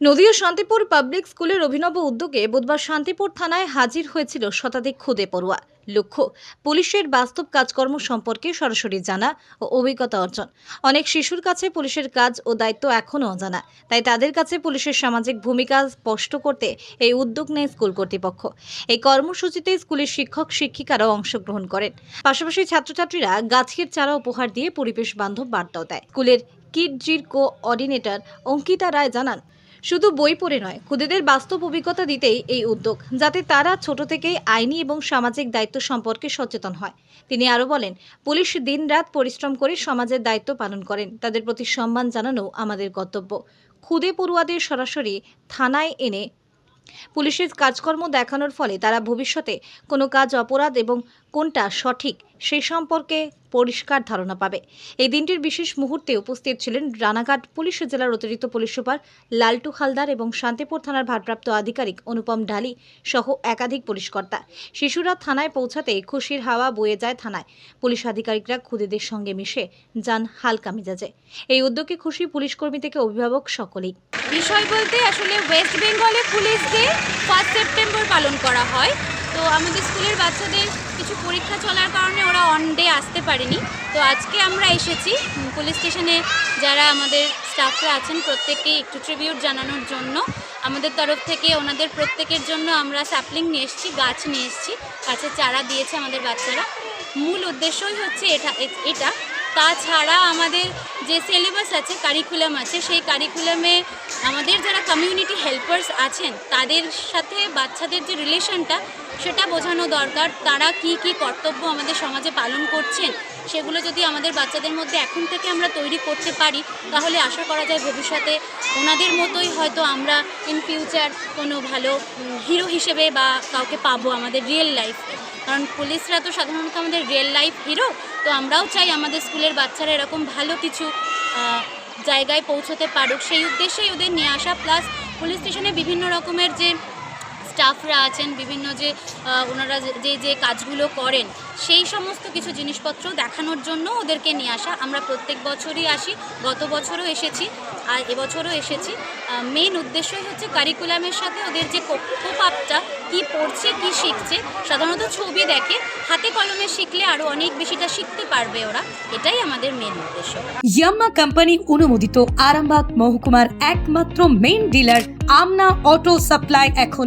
Nadia Shantipur public স্কুলের অভিনব উদ্যোগে বুধবার শান্তিপুর থানায় হাজির হয়েছিল শতাধিক খুদে পড়ুয়া। লক্ষ্য, পুলিশের বাস্তব কাজকর্ম সম্পর্কে সরাসরি জানা ও অভিজ্ঞতা অর্জন। অনেক শিশুর কাছে পুলিশের কাজ ও দায়িত্ব এখনও অজানা। তাই তাদের কাছে পুলিশের সামাজিক ভূমিকা স্পষ্ট করতে এই উদ্যোগ নেয় স্কুল কর্তৃপক্ষ। এই কর্মসূচিতে স্কুলের শিক্ষক, শিক্ষিকারাও অংশগ্রহণ করেন। পাশাপাশি ছাত্রছাত্রীরা গাছের চারা উপহার দিয়ে পরিবেশ বান্ধব বার্তাও দেয়। স্কুলের কিডজির কো অর্ডিনেটর অঙ্কিতা রায় জানান শুধু বই পড়ে নয়, খুদেদের বাস্তব অভিজ্ঞতা দিতেই এই উদ্যোগ, যাতে তারা ছোট থেকেই আইনি এবং সামাজিক দায়িত্ব সম্পর্কে সচেতন হয়। তিনি আরও বলেন, পুলিশ দিন রাত পরিশ্রম করে সমাজের দায়িত্ব পালন করেন, তাদের প্রতি সম্মান জানানো আমাদের কর্তব্য। খুদে পড়ুয়াদের সরাসরি থানায় এনে পুলিশের কাজকর্ম দেখানোর ফলে তারা ভবিষ্যতে কোনো কাজ, অপরাধ এবং কোনটা সঠিক সেই সম্পর্কে পরিষ্কার ধারণা পাবে। এই দিনটির বিশেষ মুহূর্তে উপস্থিত ছিলেন রানাঘাট পুলিশ জেলার অতিরিক্ত পুলিশ সুপার লালটু হালদার এবং শান্তিপুর থানার ভারপ্রাপ্ত আধিকারিক অনুপম ঢালি সহ একাধিক পুলিশকর্তা শিশুরা থানায় পৌঁছাতে খুশির হাওয়া বয়ে যায় থানায়। পুলিশ আধিকারিকরা খুদেদের সঙ্গে মিশে যান হালকা মেজাজে। এই উদ্যোগে খুশি পুলিশ কর্মী থেকে অভিভাবক সকলেই। বিষয় বলতে আসলে ওয়েস্ট বেঙ্গলে পুলিশ ডে ফার্স্ট সেপ্টেম্বর পালন করা হয়। তো আমাদের স্কুলের বাচ্চাদের কিছু পরীক্ষা চলার কারণে ওরা অন ডে আসতে পারেনি। তো আজকে আমরা এসেছি পুলিশ স্টেশনে যারা আমাদের স্টাফরা আছেন প্রত্যেককেই একটু ট্রিবিউট জানানোর জন্য। আমাদের তরফ থেকে ওনাদের প্রত্যেকের জন্য আমরা স্যাপলিং নিয়ে এসেছি, গাছ নিয়ে এসেছি। গাছের চারা দিয়েছে আমাদের বাচ্চারা। মূল উদ্দেশ্যই হচ্ছে এটা এটা। তাছাড়া আমাদের যে সিলেবাস আছে কারিকুলাম আছে, সেই কারিকুলামে আমাদের যারা কমিউনিটি হেল্পার্স আছেন, তাদের সাথে বাচ্চাদের যে রিলেশনটা সেটা বোঝানো দরকার। তারা কি কি কর্তব্য আমাদের সমাজে পালন করছেন, সেগুলো যদি আমাদের বাচ্চাদের মধ্যে এখন থেকে আমরা তৈরি করতে পারি, তাহলে আশা করা যায় ভবিষ্যতে ওনাদের মতোই হয়তো আমরা ইন ফিউচার কোনো ভালো হিরো হিসেবে বা কাউকে পাবো আমাদের রিয়েল লাইফে কারণ পুলিশরা তো সাধারণত আমাদের রিয়েল লাইফ হিরো তো আমরাও চাই আমাদের স্কুলের বাচ্চারা এরকম ভালো কিছু জায়গায় পৌঁছতে পারুক। সেই উদ্দেশ্যেই ওদের নিয়ে আসা প্লাস পুলিশ স্টেশনে বিভিন্ন রকমের যে স্টাফরা আছেন, বিভিন্ন যে ওনারা যে- যে কাজগুলো করেন, সেই সমস্ত কিছু জিনিসপত্র দেখানোর জন্য ওদেরকে নিয়ে আসা। আমরা প্রত্যেক বছরই আসি, গত বছরও এসেছি, আর এবছরও এসেছি। মেন উদ্দেশ্যই হচ্ছে কারিকুলামের সাথে ওদের যে কক্ষপাপটা কি পড়ছে, কি শিখছে, সাধারণত ছবি দেখে, হাতে কলমে শিখলে আরও অনেক বেশিটা শিখতে পারবে ওরা। এটাই আমাদের মেন উদ্দেশ্য। ইয়াম্মা কোম্পানি অনুমোদিত আরামবাগ মহকুমার একমাত্র মেইন ডিলার আমনা অটো সাপ্লাই এখন